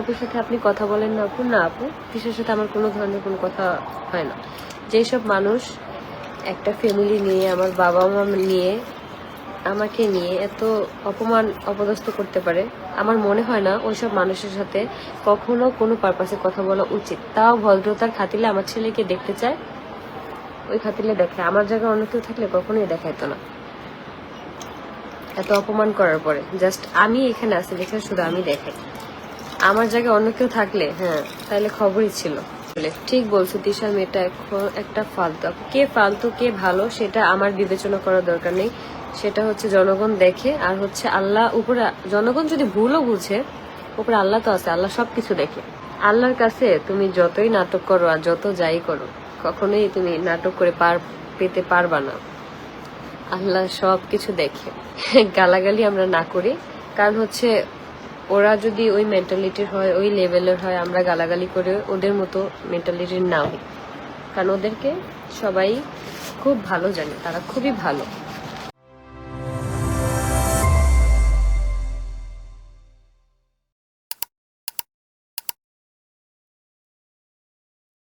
আপুর সাথে আপনি কথা বলেন না আপু? না আপু তিশার সাথে আমার কোনো ধরনের কোনো কথা হয় না। যেসব মানুষ একটা ফ্যামিলি নিয়ে, আমার বাবা মা নিয়ে, আমাকে নিয়ে এত অপমান, অপদস্থ করতে পারে, আমার মনে হয় না ওইসব মানুষের সাথে কখনো কোনো পারপাসে কথা বলা উচিত। তাও ভদ্রতার খাতিলে আমার ছেলেকে দেখতে চায়, ওই খাতিলে দেখে আমার জায়গায় অন্য কেউ থাকলে কখনোই দেখাইতো না। এত অপমান করার পরে জাস্ট আমি এখানে আছি দেখে শুধু আমি দেখাই। আমার জায়গায় অন্য কেউ থাকলে হ্যাঁ তাহলে খবরই ছিল। ঠিক বলছো তিশা মেয়েটা এখন একটা ফালতু। কে ফালতু, কে ভালো, সেটা আমার বিবেচনা করার দরকার নেই। সেটা হচ্ছে জনগণ দেখে, আর হচ্ছে আল্লাহ উপরে, জনগণ যদি ভুলও বুঝে, উপরে আল্লাহ তো আছে, আল্লাহ সবকিছু দেখে। আল্লাহর কাছে তুমি যতই নাটক করো আর যত যাই করো, কখনোই তুমি নাটক করে পার, পেতে পারবা না। আল্লাহ সব কিছু দেখে। গালাগালি আমরা না করি, কারণ হচ্ছে ওরা যদি ওই মেন্টালিটির হয়, ওই লেভেলের হয়, আমরা গালাগালি করে ওদের মতো মেন্টালিটির না হই কারণ ওদেরকে সবাই খুব ভালো জানে, তারা খুবই ভালো।